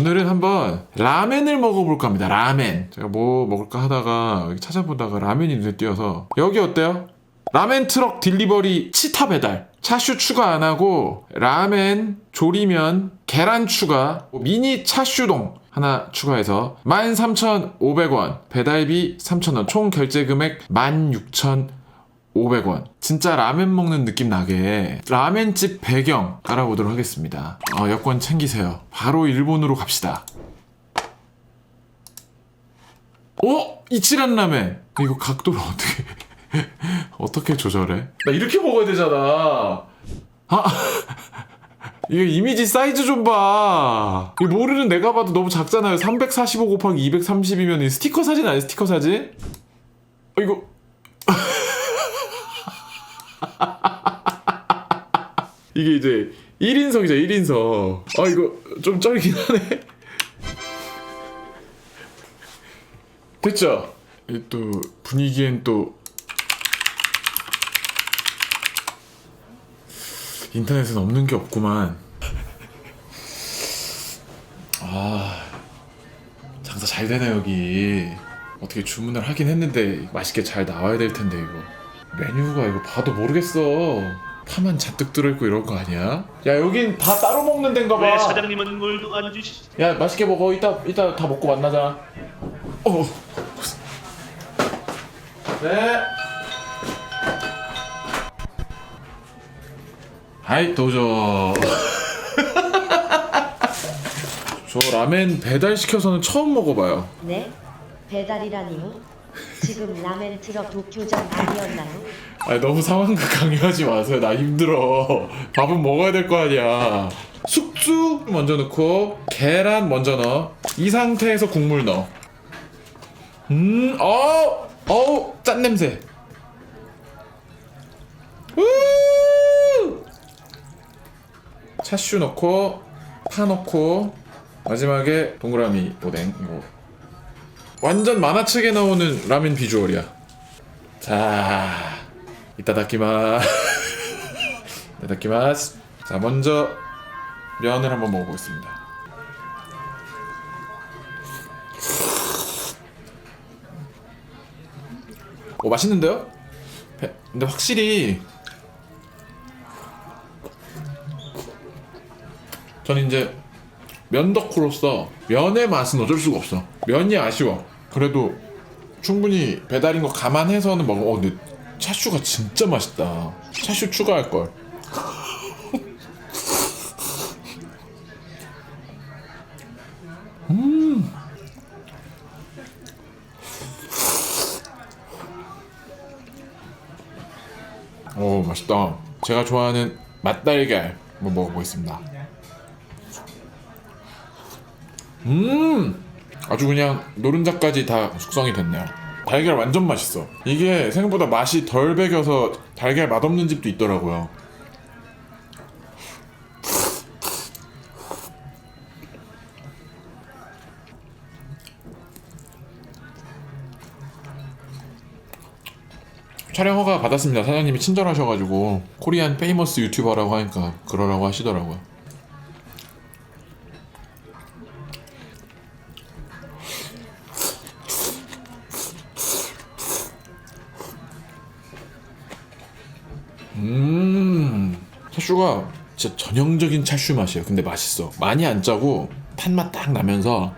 오늘은 한번 라멘을 먹어볼까 합니다. 라멘. 제가 뭐 먹을까 하다가 찾아보다가 라멘이 눈에 띄어서 여기 어때요? 라멘 트럭 딜리버리 치타 배달. 차슈 추가 안 하고 라멘, 조리면, 계란 추가, 미니 차슈동 하나 추가해서 13,500원, 배달비 3,000원, 총 결제 금액 16,500원. 진짜 라멘 먹는 느낌 나게 라멘집 배경 알아보도록 하겠습니다. 어, 여권 챙기세요. 바로 일본으로 갑시다. 어? 이치란 라멘. 이거 각도를 어떻게 어떻게 조절해? 나 이렇게 먹어야 되잖아. 아. 이거 이미지 사이즈 좀 봐. 이거 모르는 내가 봐도 너무 작잖아요. 345 곱하기 230이면 스티커 사진 아니야? 스티커 사진? 어, 이거 이게 이제 1인석이죠, 1인석. 아, 이거 좀 쩔긴 하네. 됐죠? 이또 분위기엔 또 인터넷엔 없는 게 없구만. 아, 장사 잘 되네 여기. 어떻게 주문을 하긴 했는데 맛있게 잘 나와야 될 텐데 이거. 메뉴가 이거 봐도 모르겠어. 파만 잔뜩 들어있고 이럴 거 아니야? 야 여긴 다 따로 먹는 데인가 봐. 왜 사장님은 물도 안 주시? 야 맛있게 먹어. 이따 이따 다 먹고 만나자. 어. 네. 하이 도저. 저 라멘 배달 시켜서는 처음 먹어봐요. 네? 배달이라니요? 지금 라멘 트럭 도쿄점 아니었나요? 아니 너무 상황극 강요하지 마세요. 나 힘들어. 밥은 먹어야 될 거 아니야. 숙주 먼저 넣고 계란 먼저 넣어. 이 상태에서 국물 넣어. 음, 어, 어우, 짠 냄새. 우! 차슈 넣고 파 넣고 마지막에 동그라미 오뎅 이거. 완전 만화책에 나오는 라멘 비주얼이야. 자, 이따다키마. 이따다키마스. 자, 먼저 면을 한번 먹어보겠습니다. 오, 맛있는데요? 배- 근데 확실히 저는 이제 면 덕후로서 면의 맛은 어쩔 수가 없어. 면이 아쉬워. 그래도 충분히 배달인 거 감안해서는 먹어. 어, 근데 차슈가 진짜 맛있다. 차슈 추가할 걸. 음. 오, 맛있다. 제가 좋아하는 맛달걀 한번 먹어보겠습니다. 음, 아주 그냥 노른자까지 다 숙성이 됐네요. 달걀 완전 맛있어. 이게 생각보다 맛이 덜 배겨서 달걀 맛없는 집도 있더라고요. 촬영 허가 받았습니다. 사장님이 친절하셔가지고 코리안 페이머스 유튜버라고 하니까 그러라고 하시더라고요. 차슈가 진짜 전형적인 차슈 맛이에요. 근데 맛있어. 많이 안 짜고 탄맛 딱 나면서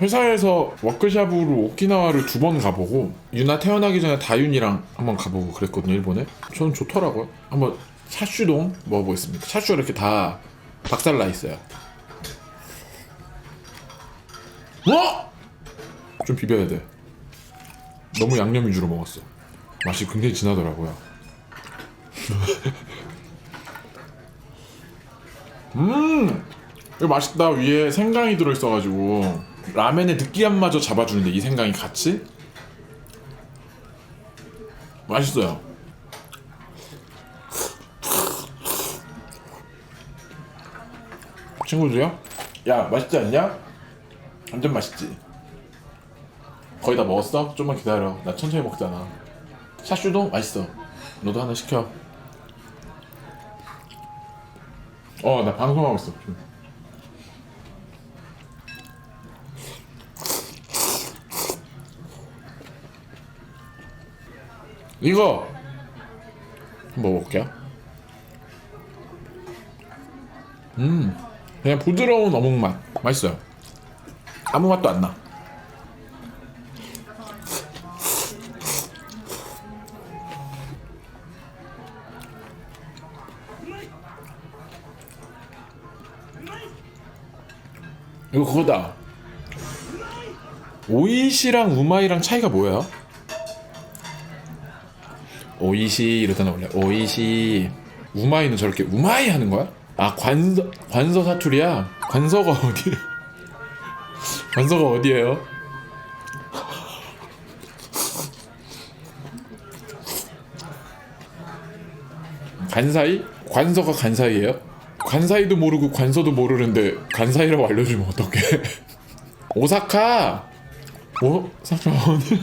회사에서 워크샵으로 오키나와를 두 번 가보고 유나 태어나기 전에 다윤이랑 한번 가보고 그랬거든요 일본에 저는 좋더라고요 한번 차슈동 먹어보겠습니다 차슈가 이렇게 다 박살나 있어요 와! 좀 비벼야 돼. 너무 양념 위주로 먹었어. 맛이 굉장히 진하더라고요. 음! 이거 맛있다. 위에 생강이 들어있어가지고 라멘의 느끼함마저 잡아주는데 이 생강이 같이? 맛있어요. 친구들요? 야 맛있지 않냐? 완전 맛있지? 거의 다 먹었어? 좀만 기다려. 나 천천히 먹잖아. 샤슈도 맛있어. 너도 하나 시켜. 어 나 방송하고 있어. 지금. 이거 먹어볼게요. 음 그냥 부드러운 어묵 맛. 맛있어요 아무 맛도 안 나. 이거 그거다. 오이시랑 우마이랑 차이가 뭐예요? 오이시 이러다 나올래 오이시. 우마이는 저렇게 우마이 하는 거야? 아 관서 관서 사투리야? 관서가 어디 관서가 어디예요? 간사이? 관서가 간사이예요? 관사이도 모르고 관서도 모르는데 간사이라고 알려주면 어떡해 오사카 오사카 어디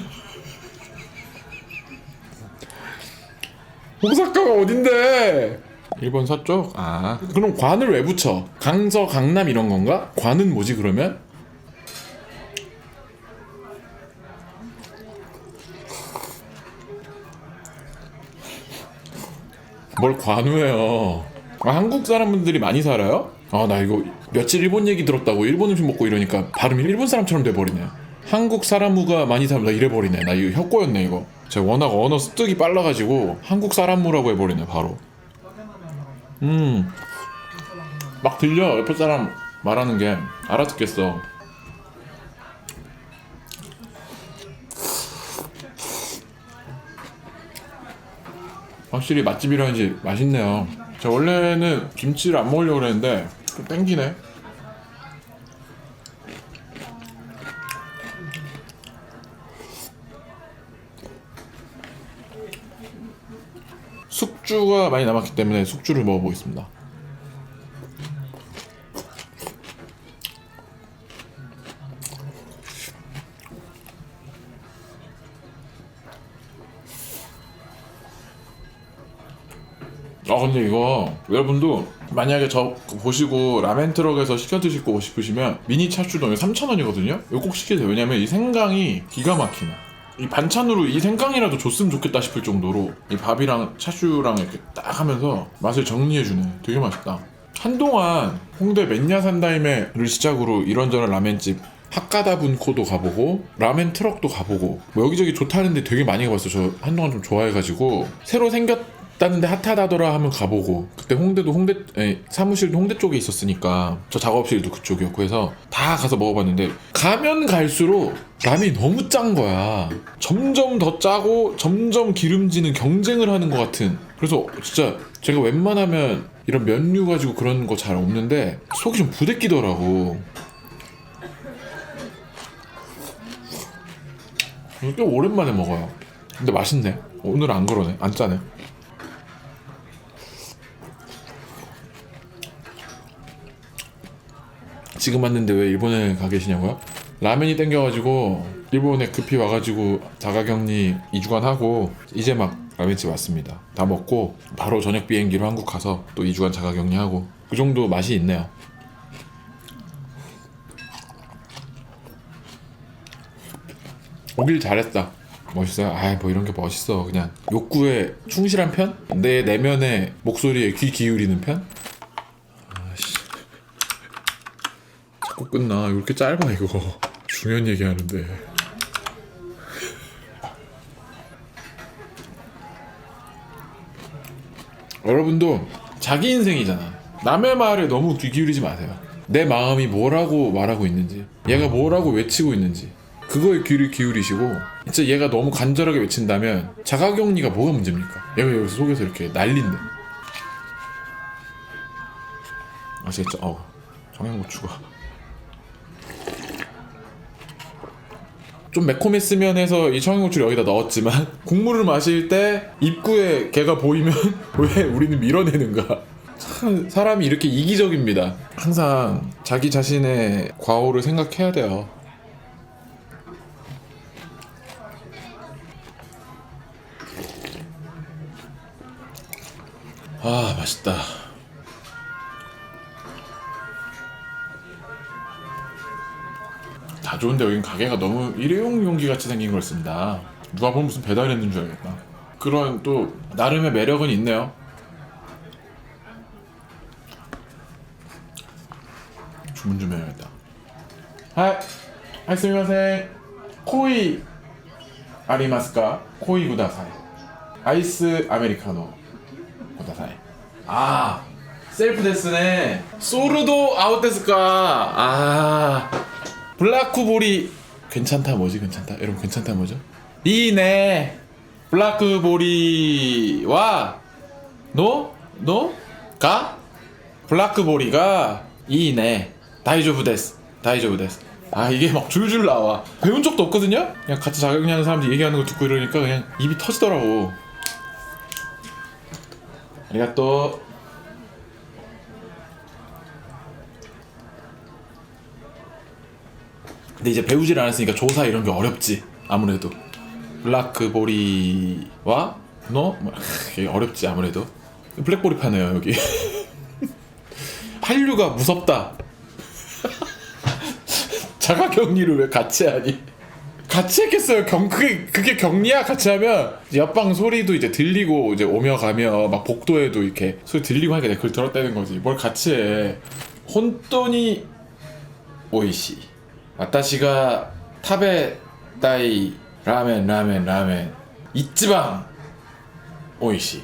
오사카가 어딘데? 일본 서쪽? 아 그럼 관을 왜 붙여? 강서 강남 이런 건가? 관은 뭐지 그러면? 뭘 관우해요? 아, 한국 사람분들이 많이 살아요? 아 나 이거 며칠 일본 얘기 들었다고 일본 음식 먹고 이러니까 발음이 일본 사람처럼 돼버리네. 한국 사람무가 많이 살다 이래버리네. 나 이거 혁고였네 이거. 제가 워낙 언어 습득이 빨라가지고 한국 사람무라고 해버리네 바로. 음. 막 들려 옆에 사람 말하는 게 알아듣겠어. 확실히 맛집이라는지 맛있네요. 저 원래는 김치를 안 먹으려고 그랬는데 좀 땡기네. 숙주가 많이 남았기 때문에 숙주를 먹어보겠습니다. 아 근데 이거 여러분도 만약에 저 보시고 라멘 트럭에서 시켜 거 싶으시면 미니 차슈동 3,000원이거든요. 이거 꼭 시키세요. 왜냐면 이 생강이 기가 막히네. 이 반찬으로 이 생강이라도 줬으면 좋겠다 싶을 정도로 이 밥이랑 차슈랑 이렇게 딱 하면서 맛을 정리해주네. 되게 맛있다. 한동안 홍대 맨야산다이메를 시작으로 이런저런 라멘집 핫가다 분코도 가보고 라멘 트럭도 가보고 뭐 여기저기 좋다는데 되게 많이 가봤어. 저 한동안 좀 좋아해가지고 새로 생겼 다는데 핫하다더라 하면 가보고 그때 홍대도 홍대 에, 사무실도 홍대 쪽에 있었으니까 저 작업실도 그쪽이었고 해서 다 가서 먹어봤는데 가면 갈수록 라면이 너무 짠 거야. 점점 더 짜고 점점 기름지는 경쟁을 하는 것 같은. 그래서 진짜 제가 웬만하면 이런 면류 가지고 그런 거 잘 없는데 속이 좀 부대끼더라고. 꽤 오랜만에 먹어요. 근데 맛있네. 오늘 안 그러네. 안 짜네. 지금 왔는데 왜 일본에 가 계시냐고요? 라면이 땡겨가지고 일본에 급히 와가지고 자가격리 2주간 하고 이제 막 라면집 왔습니다. 다 먹고 바로 저녁 비행기로 한국 가서 또 2주간 자가격리하고 그 정도 맛이 있네요. 오길 잘했다. 멋있어요. 아, 뭐 이런 게 멋있어. 그냥 욕구에 충실한 편? 내 내면의 목소리에 귀 기울이는 편? 아씨. 자꾸 끝나. 이렇게 짧아 이거. 중요한 얘기 하는데. 여러분도 자기 인생이잖아. 남의 말에 너무 귀 기울이지 마세요. 내 마음이 뭐라고 말하고 있는지, 얘가 뭐라고 외치고 있는지, 그거에 귀를 기울이시고, 진짜 얘가 너무 간절하게 외친다면 자가격리가 뭐가 문제입니까? 얘가 여기서 속에서 이렇게 난린데. 아시겠죠? 어우, 청양고추가. 좀 매콤했으면 해서 이 청양고추를 여기다 넣었지만 국물을 마실 때 입구에 개가 보이면 왜 우리는 밀어내는가? 참 사람이 이렇게 이기적입니다. 항상 자기 자신의 과오를 생각해야 돼요. 아 맛있다. 다 좋은데 여긴 가게가 너무 일회용 용기 같이 생긴 걸 쓴다. 누가 보면 무슨 배달했는 줄 알겠다. 그런 또 나름의 매력은 있네요. 주문 좀 해야겠다. 하이 스미마셍. 코이 아리마스까? 코이 구다사이. 아이스 아메리카노 구다사이. 아, 셀프 데스네. 소르도 아웃데스까? 아, 블라크보리 괜찮다 뭐지? 괜찮다. 여러분 괜찮다 뭐죠? 이네 블라크보리와 노? 노? 가? 블라크보리가 이네 다이조부 데스 다이조부 데스 아 이게 막 줄줄 나와 배운 적도 없거든요? 그냥 같이 자격리하는 사람들 얘기하는 거 듣고 이러니까 그냥 입이 터지더라고 아리가또 근데 이제 배우질 않았으니까 조사 이런 게 어렵지 아무래도. 블라크보리와 노? 뭐, 어렵지 아무래도. 블랙보리 파네요 여기. 한류가 무섭다. 자가 격리를 왜 같이 하니? 같이 했겠어요. 경 그게 그게 격리야? 같이 하면 옆방 소리도 이제 들리고 이제 오며 가며 막 복도에도 이렇게 소리 들리고 하니까 그걸 들었다는 거지. 뭘 같이 해. 혼돈이 오이시 와타시가 타베 따이 라멘 라멘 라멘 이찌방 오이시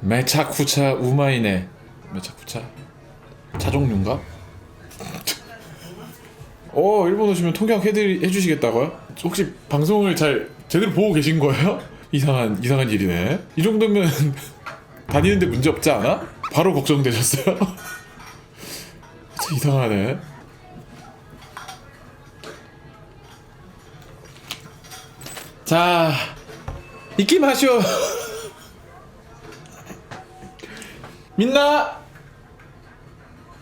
메차쿠차 우마이네 메차쿠차 차 종류인가? 어 일본 오시면 통역 해드리, 해주시겠다고요? 혹시 방송을 잘 제대로 보고 계신 거예요? 이상한 이상한 일이네 이 정도면 다니는데 문제 없지 않아? 바로 걱정되셨어요? 참 이상하네 자 이끼마쇼 민나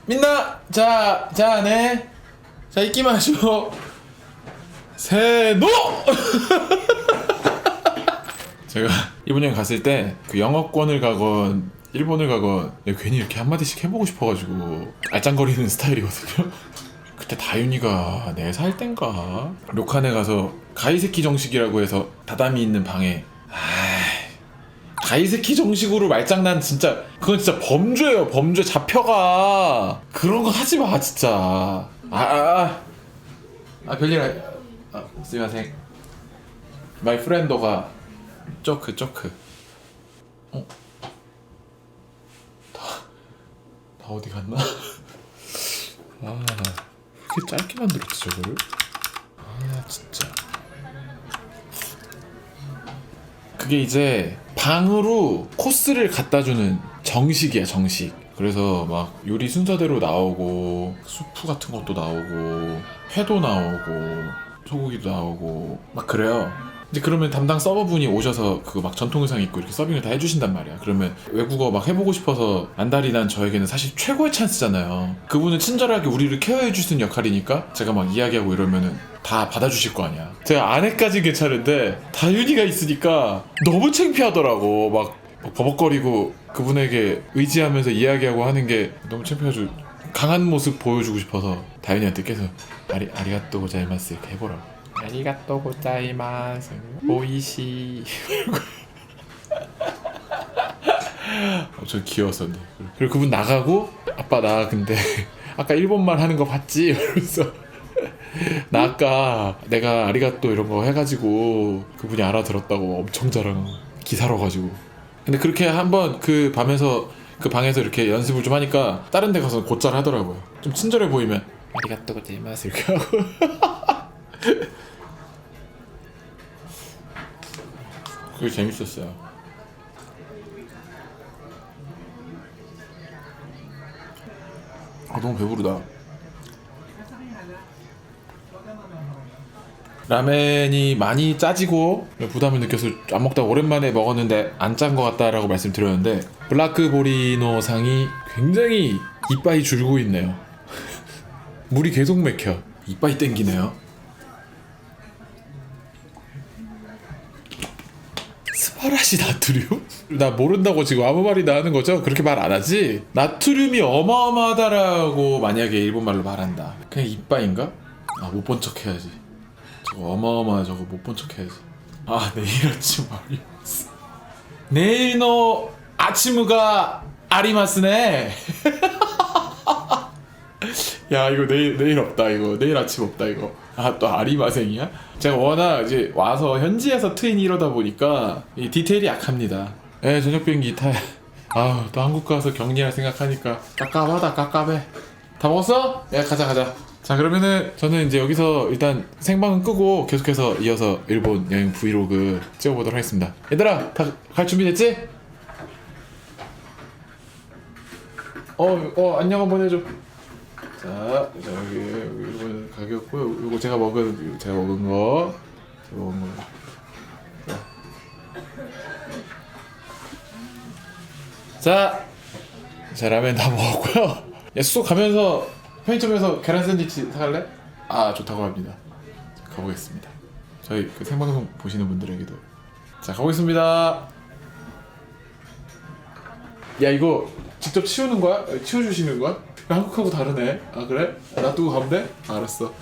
민나 자, 자, 네. 자, 잊기 마시고. 세노! 제가 이번 여행 갔을 때 그 영어권을 가건 일본을 가건 내가 괜히 이렇게 한마디씩 해보고 싶어가지고 알짱거리는 스타일이거든요. 그때 다윤이가 4살 땐가? 료칸에 가서 가이세키 정식이라고 해서 다담이 있는 방에 가이세키 정식으로 말장난 진짜 그건 진짜 범죄예요. 범죄 잡혀가. 그런 거 하지 마 진짜. 아아 아, 아, 별일 아니 아 스미마생. 마이 프렌더가 쪼크 쪼크. 어? 다, 다 어디 갔나? 아 그렇게 짧게 만들었지 저거를? 아 진짜. 그게 이제 방으로 코스를 갖다 주는 정식이야 정식. 그래서 막 요리 순서대로 나오고 수프 같은 것도 나오고 회도 나오고 소고기도 나오고 막 그래요 이제 그러면 담당 서버분이 오셔서 그 막 전통 의상 입고 이렇게 서빙을 다 해주신단 말이야. 그러면 외국어 막 해보고 싶어서 안달이 난 저에게는 사실 최고의 찬스잖아요. 그분은 친절하게 우리를 케어해 주시는 역할이니까 제가 막 이야기하고 이러면은 다 받아주실 거 아니야. 제가 아내까지 괜찮은데 다윤이가 있으니까 너무 창피하더라고. 막, 막 버벅거리고 그분에게 의지하면서 이야기하고 하는 게 너무 창피해가지고 강한 모습 보여주고 싶어서 다윤이한테 계속 아리 아리가또 고자이마스 이렇게 해보라고. 아리가또 고자이마스 오이시. 엄청 귀여웠었는데 그리고 그분 나가고 아빠 나 근데 아까 일본말 하는 거 봤지? 이러면서 나 아까 내가 아리가또 이런 거 해가지고 그분이 알아들었다고 엄청 자랑 기사로 가지고. 근데 그렇게 한번 그 밤에서 그 방에서 이렇게 연습을 좀 하니까 다른 데 가서 곧잘 하더라고요. 좀 친절해 보이면. 아리가또 고자이마스 이렇게 하고 그게 재밌었어요. 아 너무 배부르다. 라멘이 많이 짜지고 부담을 느껴서 안 먹다 오랜만에 먹었는데 안 짠 것 같다라고 말씀드렸는데 블라크보리노 상이 굉장히 이빨이 줄고 있네요. 물이 계속 맥혀. 이빨이 땡기네요 스마 파라시 나트륨? 나 모른다고 지금 아무 말이나 하는 거죠? 그렇게 말 안 하지? 나트륨이 어마어마하다라고 만약에 일본말로 말한다. 그냥 이빠인가? 아, 못 본 척 해야지. 저거 어마어마 저거 못 본 척 해야지. 아, 내일 아침 아리마스. 내일 너 아침가 아리마스네. 야 이거 내일 내일 없다 이거 내일 아침 없다 이거 아 또 아리마생이야? 제가 워낙 이제 와서 현지에서 트인 이러다 보니까 이 디테일이 약합니다. 에 저녁 비행기 타. 아또 한국 가서 격리할 생각하니까 깝깝하다 깝깝해. 다 먹었어? 야 가자 가자. 자 그러면은 저는 이제 여기서 일단 생방은 끄고 계속해서 이어서 일본 여행 브이로그 찍어보도록 하겠습니다. 얘들아 다 갈 준비 됐지? 어, 어 안녕 한번 해줘. 자, 자 여기 여기 이거 가격고 이거 제가 먹은 제가 먹은 거 제가 먹은 거. 자, 자 라면 다 먹었고요. 야 숙소 가면서 편의점에서 계란 샌드위치 사갈래? 아 좋다고 합니다. 자, 가보겠습니다. 저희 그 생방송 보시는 분들에게도 자 가보겠습니다. 야 이거 직접 치우는 거야? 어, 치워주시는 거야? 한국하고 다르네. 아 그래? 놔두고 가면 돼? 아, 알았어.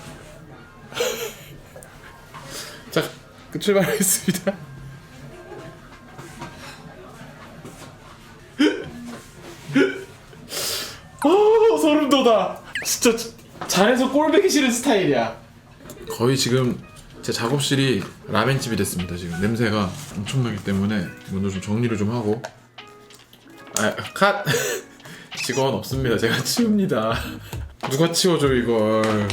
자, 그 출발하겠습니다. 아 소름 돋아. 진짜 잘해서 꼴보기 싫은 스타일이야. 거의 지금 제 작업실이 라멘집이 됐습니다. 지금 냄새가 엄청나기 때문에 문을 좀 정리를 좀 하고 아, 컷! 직원 없습니다. 제가 치웁니다. 누가 치워줘 이걸?